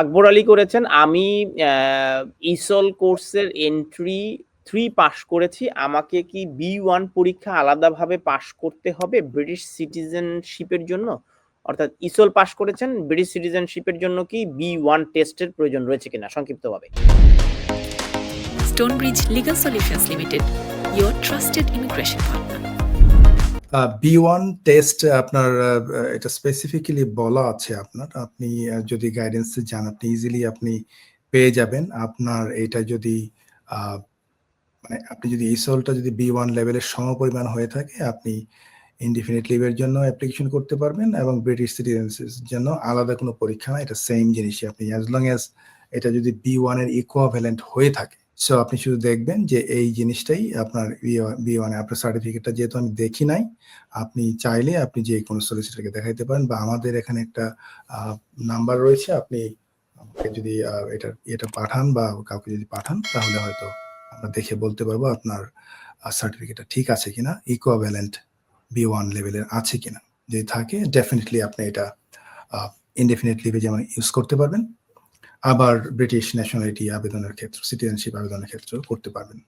আকবর আলী করেছেন। আমি ইসল কোর্সের এন্ট্রি থ্রি পাশ করেছি। আমাকে কি বি ওয়ান পরীক্ষা আলাদাভাবে পাশ করতে হবে ব্রিটিশ সিটিজেনশিপের জন্য? অর্থাৎ ইসল পাশ করেছেন ব্রিটিশ সিটিজেনশিপের জন্য কি বি ওয়ান টেস্টের প্রয়োজন রয়েছে কিনা? সংক্ষিপ্তভাবে। Stonebridge Legal Solutions Limited, your trusted immigration partner. B one test আপনার এটা স্পেসিফিক্যালি বলা আছে আপনার। আপনি যদি গাইডেন্সে যান, আপনি ইজিলি আপনি পেয়ে যাবেন। আপনার এটা যদি মানে আপনি যদি এই সোলটা যদি বি ওয়ান লেভেলের সমপরিমাণ হয়ে থাকে, আপনি ইনডিফিনিট লিভের জন্য অ্যাপ্লিকেশন করতে পারবেন এবং ব্রিটিশ সিটিজেন্সের জন্য আলাদা কোনো পরীক্ষা না। এটা সেম জিনিসই। আপনি অ্যাজ লং অ্যাজ এটা যদি বি ওয়ানের ইকুয়াভ্যালেন্ট হয়ে থাকে সো আপনি শুধু দেখবেন যে এই জিনিসটাই আপনার বি ওয়ানে আপনার সার্টিফিকেটটা যেহেতু আমি দেখি নাই, আপনি চাইলে আপনি যে কোনো সলিসিটারকে দেখাইতে পারেন বা আমাদের এখানে একটা নাম্বার রয়েছে, আপনি আমাকে যদি এটা এটা পাঠান বা কাউকে যদি পাঠান, তাহলে হয়তো আমরা দেখে বলতে পারব আপনার সার্টিফিকেটটা ঠিক আছে কিনা ইকুয়াভ্যালেন্ট বি ওয়ান লেভেলের আছে কিনা। যদি থাকে ডেফিনেটলি আপনি এটা ইনডেফিনেট লিভে যেমন ইউজ করতে পারবেন। আবার ব্রিটিশ ন্যাশনালিটি আবেদনের ক্ষেত্রে সিটিজেনশিপ আবেদনের ক্ষেত্রেও করতে পারবেন।